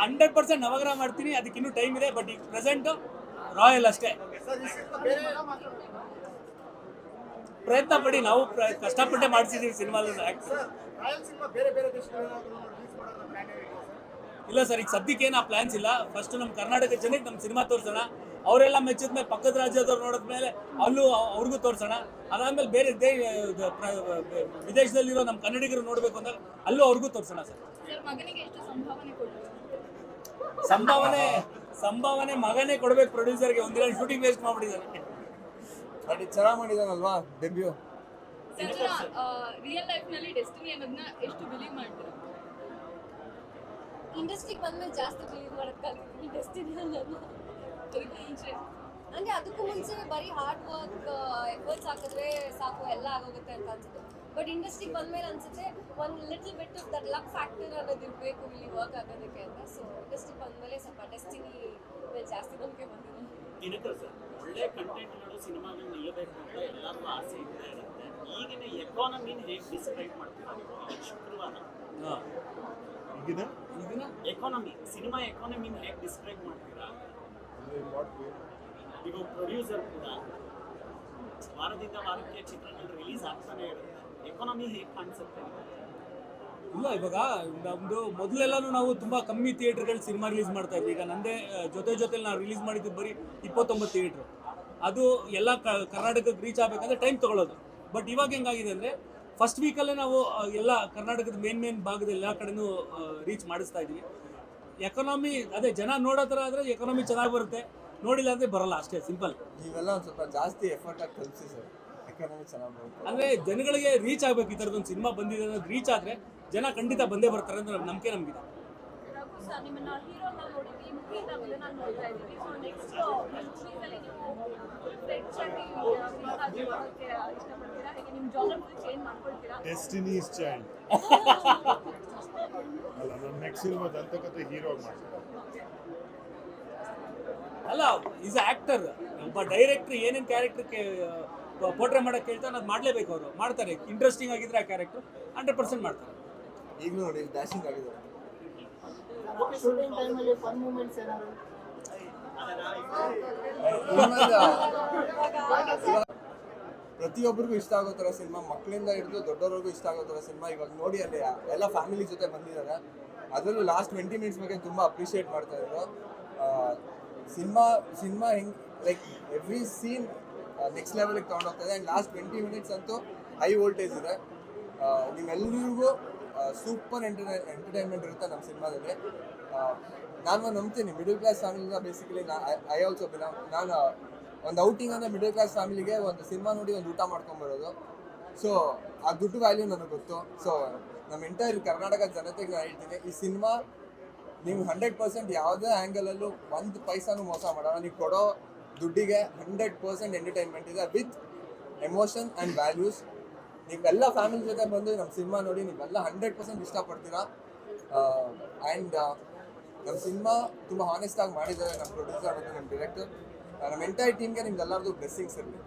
Hundred percent ನವಗ್ರಹ ಮಾಡ್ತೀನಿ, ಅದಕ್ಕೆ ಇನ್ನೂ ಟೈಮ್ ಇದೆ ಬಟ್ ಈಗ ಪ್ರೆಸೆಂಟ್ ರಾಯಲ್ ಅಷ್ಟೇ. ಪ್ರಯತ್ನ ಪಡಿ, ನಾವು ಕಷ್ಟಪಟ್ಟೆ ಮಾಡಿಸಿದೀವಿ ಸಿನಿಮಾ ಇಲ್ಲ ಸರ್, ಈಗ ಸದ್ಯಕ್ಕೆ ಏನು ಆ ಪ್ಲಾನ್ಸ್ ಇಲ್ಲ. ಫಸ್ಟ್ ನಮ್ಮ ಕರ್ನಾಟಕ ಜನಕ್ಕೆ ನಮ್ಮ ಸಿನಿಮಾ ತೋರಿಸೋಣ. ಅವರೆಲ್ಲ ಮೆಚ್ಚಿದ ಮೇಲೆ ಪಕ್ಕದ ರಾಜ್ಯದವ್ರು ನೋಡಿದ್ಮೇಲೆ ಅಲ್ಲೂ ಅವ್- ಅವ್ರಿಗೂ ತೋರಿಸೋಣ. ಅದಾದ್ಮೇಲೆ ಬೇರೆ ದೇ ವಿದೇಶದಲ್ಲಿರೋ ನಮ್ಮ ಕನ್ನಡಿಗರು ನೋಡಬೇಕು ಅಂದ್ರೆ ಅಲ್ಲೂ ಅವ್ರಿಗೂ ತೋರಿಸೋಣ ಸರ್. ಸಂಭಾವನೆ ಸಂಭಾವನೆ ಮಗನೇ ಕೊಡ್ಬೇಕು ಪ್ರೊಡ್ಯೂಸರ್ಗೆ ಒಂದಿನ ಶೂಟಿಂಗ್ ವೇಸ್ಟ್ ಮಾಡ್ಬಿಟ್ಟಿದ್ದಾನೆ ಬಟ್ ಚೆನ್ನಾಗಿ ಮಾಡಿದಾನಲ್ವಾ ಡೆಬ್ಯೂ ಸರ್ ರಿಯಲ್ ಲೈಫ್ನಲ್ಲಿ ಡೆಸ್ಟಿನಿ ಅನ್ನೋದನ್ನ ಎಷ್ಟು ಬಿಲೀವ್ ಮಾಡ್ತೀರಾ? ಇಂಡಸ್ಟ್ರಿಗೆ ಬಂದ್ಮೇಲೆ ಜಾಸ್ತಿ ಬಿಲೀವ್ ಮಾಡಕ್ ಈ ಡೆಸ್ಟಿನಿ ಅನ್ನೋದು. ಅಂದ್ರೆ ಅದಕ್ಕೂ ಮುಂಚೆ ಬರೀ ಹಾರ್ಡ್ ವರ್ಕ್ ಎಫರ್ಟ್ಸ್ ಹಾಕಿದ್ರೆ ಸಾಕು ಎಲ್ಲ ಆಗೋಗುತ್ತೆ ಅಂತ ಅನ್ಸುತ್ತೆ. ಬಟ್ ಇಂಡಸ್ಟ್ರಿಗೆ ಬಂದ್ಮೇಲೆ ಅನ್ಸುತ್ತೆ ಒಂದು little bit that luck factor ಅನ್ನೋದು ಇರಬೇಕು ಇಲ್ಲಿ ವರ್ಕ್ ಆಗೋದಕ್ಕೆ ಅಂತ. ಸೊ ಇಂಡಸ್ಟ್ರಿಗೆ ಬಂದ್ಮೇಲೆ ಸ್ವಲ್ಪ ಡೆಸ್ಟಿನಿ ಮೇಲೆ ಜಾಸ್ತಿ ನಂಬಿಕೆ ಬಂದಿದೆ. ದಿನಕರ್ ಸರ್ ಒಳ್ಳೆ ಕಂಟೆಂಟ್ಗಳು ಸಿನಿಮಾಗಳು ನಿಲ್ಲಬೇಕು ಅಂತ ಎಲ್ಲರಿಗೂ ಆಸೆ ಇದ್ದೇ ಇರುತ್ತೆ. ಈಗಿನ ಎಕಾನಮಿನ ಹೇಗೆ ಡಿಸ್ಕ್ರೈಬ್ ಮಾಡ್ತೀರಾ ನೀವು? ಶುಕ್ರವಾರ. ಈಗಿನ? ಎಕಾನಮಿ ಸಿನಿಮಾ ಎಕಾನಮಿನ ಹೇಗೆ ಡಿಸ್ಕ್ರೈಬ್ ಮಾಡ್ತೀರಾ? ಈಗ ಪ್ರೊಡ್ಯೂಸರ್ ಕೂಡ ವಾರದಿಂದ ವಾರಕ್ಕೆ ಚಿತ್ರಗಳು ರಿಲೀಸ್ ಆಗ್ತಾನೆ ಇರುತ್ತೆ. ಎಕಾನಮಿ ಹೇಗೆ ಕಾಣಿಸುತ್ತೆ? ಇಲ್ಲ ಇವಾಗ ನಮ್ದು ಮೊದಲೆಲ್ಲಾನು ನಾವು ತುಂಬಾ ಕಮ್ಮಿ ಥಿಯೇಟರ್ಗಳು ಸಿನಿಮಾ ರಿಲೀಸ್ ಮಾಡ್ತಾ ಇದ್ವಿ. ಈಗ ನಂದೇ ಜೊತೆ ಜೊತೆಲಿ ನಾವು ರಿಲೀಸ್ ಮಾಡಿದ್ದು ಬರೀ ಇಪ್ಪತ್ತೊಂಬತ್ತು ಥಿಯೇಟ್ರು ಅದು ಎಲ್ಲ ಕ- ಕರ್ನಾಟಕಕ್ಕೆ ರೀಚ್ ಆಗಬೇಕಂದ್ರೆ ಟೈಮ್ ತಗೊಳ್ಳೋದು ಬಟ್ ಇವಾಗ ಹೆಂಗಾಗಿದೆ ಅಂದರೆ ಫಸ್ಟ್ ವೀಕಲ್ಲೇ ನಾವು ಎಲ್ಲ ಕರ್ನಾಟಕದ ಮೇನ್ ಮೇನ್ ಭಾಗದ ಎಲ್ಲ ಕಡೆನೂ ರೀಚ್ ಮಾಡಿಸ್ತಾ ಇದ್ದೀವಿ ಎಕನಾಮಿ ಅದೇ ಜನ ನೋಡೋ ಥರ ಆದರೆ ಎಕನಾಮಿ ಚೆನ್ನಾಗಿ ಬರುತ್ತೆ. ನೋಡಿಲ್ಲ ಅಂದರೆ ಬರಲ್ಲ ಅಷ್ಟೇ ಸಿಂಪಲ್ ನೀವೆಲ್ಲ ಒಂದು ಸ್ವಲ್ಪ ಜಾಸ್ತಿ ಎಫರ್ಟ್ ಆಗಿ ಕಲಿಸಿ ಸರ್. ಎಕಾನಮಿ ಚೆನ್ನಾಗಿ ಬರುತ್ತೆ ಅಂದರೆ ಜನಗಳಿಗೆ ರೀಚ್ ಆಗ್ಬೇಕು ಈ ತರದೊಂದು ಸಿನಿಮಾ ಬಂದಿದೆ ಅನ್ನೋದು ರೀಚ್ ಆದ್ರೆ ಜನ ಖಂಡಿತ ಬಂದೇ ಬರ್ತಾರೆ ಅಂತ ನಂಬಿಕೆ ನಮ್ಗಿದೆ. ರಘು ಸರ್ ನಿಮ್ಮನ್ನ ಹೀರೋನ ನೋಡಿದ್ವಿ ಮೂವಿನ ವಿಲನ್ ನೋಡ್ತಾ ಇದ್ದೀವಿ ಸೊ ನೆಕ್ಸ್ಟ್ ಮೂವೀಸಲ್ಲಿ ನೀವು ಫ್ರೆಂಡ್ಸ್ ಆಗಿ ವಿಲನ್ ಆಗಿ ಮಾಡೋಕ್ಕೆ ಇಷ್ಟಪಡ್ತೀರಾ? ಹೇಗೆ ನಿಮ್ಮ ಜಾನರ್ ಫುಲ್ ಚೇಂಜ್ ಮಾಡ್ಕೊಳ್ತೀರಾ? ಡೆಸ್ಟಿನಿ ಇಸ್ ಚೈಲ್ಡ್ ಅಲ್ಲ ನನ್ನ ನೆಕ್ಸ್ಟ್ ಸಿನಿಮಾ ದಂತಕಥೆ ಹೀರೋ ಮಾಡ್ತಾರೆ ಅಲ್ಲ ಈಸ್ ಆಕ್ಟರ್ ಒಬ್ಬ ಡೈರೆಕ್ಟರ್ ಏನೇನು ಕ್ಯಾರೆಕ್ಟರ್ಗೆ ಪೋಟ್ರೆ ಮಾಡಕ್ಕೆ ಹೇಳ್ತಾನೆ ಅದು ಮಾಡಲೇಬೇಕು ಅವರು. ಮಾಡ್ತಾರೆ. ಇಂಟ್ರೆಸ್ಟಿಂಗ್ ಆಗಿದ್ರೆ ಆ ಕ್ಯಾರೆಕ್ಟರ್ ಹಂಡ್ರೆಡ್ ಪರ್ಸೆಂಟ್ ಮಾಡ್ತಾರೆ. ಈಗ ನೋಡಿ ಡ್ಯಾಶಿಂಗ್ ಏನಾದ್ರು ಪ್ರತಿಯೊಬ್ಬರಿಗೂ ಇಷ್ಟ ಆಗೋ ಥರ ಸಿನಿಮಾ, ಮಕ್ಕಳಿಂದ ಹಿಡಿದು ದೊಡ್ಡವ್ರಿಗೂ ಇಷ್ಟ ಆಗೋ ಥರ ಸಿನಿಮಾ ಇವಾಗ ನೋಡಿ ಅಲ್ಲಿ, ಎಲ್ಲ ಫ್ಯಾಮಿಲಿ ಜೊತೆ ಬಂದಿದ್ದಾರೆ. ಅದರಲ್ಲೂ ಲಾಸ್ಟ್ ಟ್ವೆಂಟಿ ಮಿನಿಟ್ಸ್ ಬಗ್ಗೆ ತುಂಬ ಅಪ್ರಿಷಿಯೇಟ್ ಮಾಡ್ತಾ ಇದ್ರು. ಸಿನಿಮಾ ಸಿನಿಮಾ ಹೆಂಗ್ ಲೈಕ್ ಎವ್ರಿ ಸೀನ್ ನೆಕ್ಸ್ಟ್ ಲೆವೆಲ್ಗೆ ತೊಗೊಂಡೋಗ್ತದೆ. ಆ್ಯಂಡ್ ಲಾಸ್ಟ್ ಟ್ವೆಂಟಿ ಮಿನಿಟ್ಸ್ ಅಂತೂ ಹೈ ವೋಲ್ಟೇಜ್ ಇದೆ. ನಿಮ್ಮೆಲ್ಲರಿಗೂ ಸೂಪರ್ ಎಂಟರ್ಟೈ ಎಂಟರ್ಟೈನ್ಮೆಂಟ್ ಇರುತ್ತೆ ನಮ್ಮ ಸಿನಿಮಾದಲ್ಲಿ. ನಾನು ನಂಬ್ತೀನಿ ಮಿಡಲ್ ಕ್ಲಾಸ್ ಫ್ಯಾಮಿಲಿನ ಬೇಸಿಕಲಿ ಐ ಆಲ್ಸೋ ಬಿಲಾಂಗ್ ನಾನು ಒಂದು ಔಟಿಂಗ್ ಅಂದರೆ ಮಿಡಲ್ ಕ್ಲಾಸ್ ಫ್ಯಾಮಿಲಿಗೆ ಒಂದು ಸಿನಿಮಾ ನೋಡಿ ಒಂದು ಊಟ ಮಾಡ್ಕೊಂಬರೋದು ಸೊ ಆ ದುಡ್ಡು ವ್ಯಾಲ್ಯೂ ನನಗೆ ಗೊತ್ತು. ಸೊ ನಮ್ಮ ಎಂಟೈರ್ ಕರ್ನಾಟಕ ಜನತೆಗೆ ನಾನು ಹೇಳ್ತೀನಿ, ಈ ಸಿನಿಮಾ ನೀವು ಹಂಡ್ರೆಡ್ ಪರ್ಸೆಂಟ್ ಯಾವುದೇ ಆ್ಯಂಗಲಲ್ಲೂ ಒಂದು ಪೈಸಾನು ಮೋಸ ಮಾಡೋಣ ನೀವು ಕೊಡೋ ದುಡ್ಡಿಗೆ ಹಂಡ್ರೆಡ್ ಪರ್ಸೆಂಟ್ ಎಂಟರ್ಟೈನ್ಮೆಂಟ್ ಇದೆ ವಿತ್ ಎಮೋಷನ್ ಆ್ಯಂಡ್ ವ್ಯಾಲ್ಯೂಸ್ ನೀವೆಲ್ಲ ಫ್ಯಾಮಿಲಿ ಜೊತೆ ಬಂದು ನಮ್ಮ ಸಿನಿಮಾ ನೋಡಿ ನೀವೆಲ್ಲ ಹಂಡ್ರೆಡ್ ಪರ್ಸೆಂಟ್ ಇಷ್ಟಪಡ್ತೀರಾ? ಆ್ಯಂಡ್ ನಮ್ಮ ಸಿನಿಮಾ ತುಂಬ ಹಾನೆಸ್ಟ್ ಆಗಿ ಮಾಡಿದ್ದಾರೆ ನಮ್ಮ ಪ್ರೊಡ್ಯೂಸರ್ ಮತ್ತು ನಮ್ಮ ಡೈರೆಕ್ಟರ್ ನಮ್ಮ ಎಂಟೈರ್ ಟೀಮ್ಗೆ ನಿಮ್ಗೆ ಎಲ್ಲರದು ಬ್ಲೆಸ್ಸಿಂಗ್ಸ್ ಇರಲಿ.